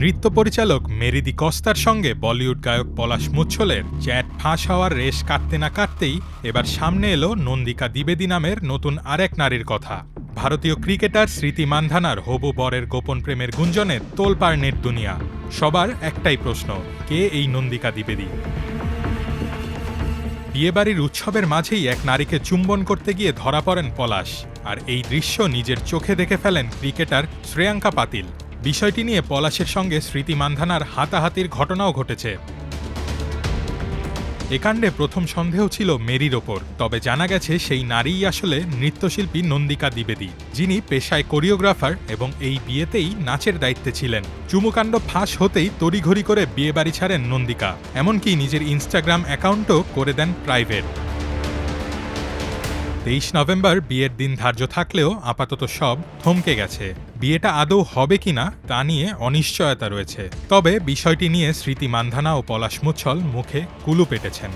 নৃত্য পরিচালক মেরিদি কস্তার সঙ্গে বলিউড গায়ক পলাশ মুচ্ছলের চ্যাট ফাঁস হওয়ার রেশ কাটতে না কাটতেই এবার সামনে এলো নন্দিকা দ্বিবেদী নামের নতুন আরেক নারীর কথা। ভারতীয় ক্রিকেটার স্মৃতি মান্ধানার হবু বরের গোপন প্রেমের গুঞ্জনে তোলপাড় নেট দুনিয়া। সবার একটাই প্রশ্ন, কে এই নন্দিকা দ্বিবেদী? বিয়েবাড়ির উৎসবের মাঝেই এক নারীকে চুম্বন করতে গিয়ে ধরা পড়েন পলাশ, আর এই দৃশ্য নিজের চোখে দেখে ফেলেন ক্রিকেটার শ্রেয়াঙ্কা পাতিল। বিষয়টি নিয়ে পলাশের সঙ্গে স্মৃতি মান্ধানার হাতাহাতির ঘটনাও ঘটেছে। এ কাণ্ডে প্রথম সন্দেহ ছিল মেরির ওপর, তবে জানা গেছে সেই নারীই আসলে নৃত্যশিল্পী নন্দিকা দ্বিবেদী, যিনি পেশায় কোরিওগ্রাফার এবং এই বিয়েতেই নাচের দায়িত্বে ছিলেন। চুমুকাণ্ড ফাঁস হতেই তড়িঘড়ি করে বিয়ে বাড়ি ছাড়েন নন্দিকা, এমনকি নিজের ইনস্টাগ্রাম অ্যাকাউন্টও করে দেন প্রাইভেট। তেইশ নভেম্বর বিয়ের দিন ধার্য থাকলেও আপাতত সব থমকে গেছে। বিয়েটা আদৌ হবে কিনা তা নিয়ে অনিশ্চয়তা রয়েছে। তবে বিষয়টি নিয়ে স্মৃতি মান্ধানা ও পলাশ মুচ্ছল মুখে কুলু পেটেছেন।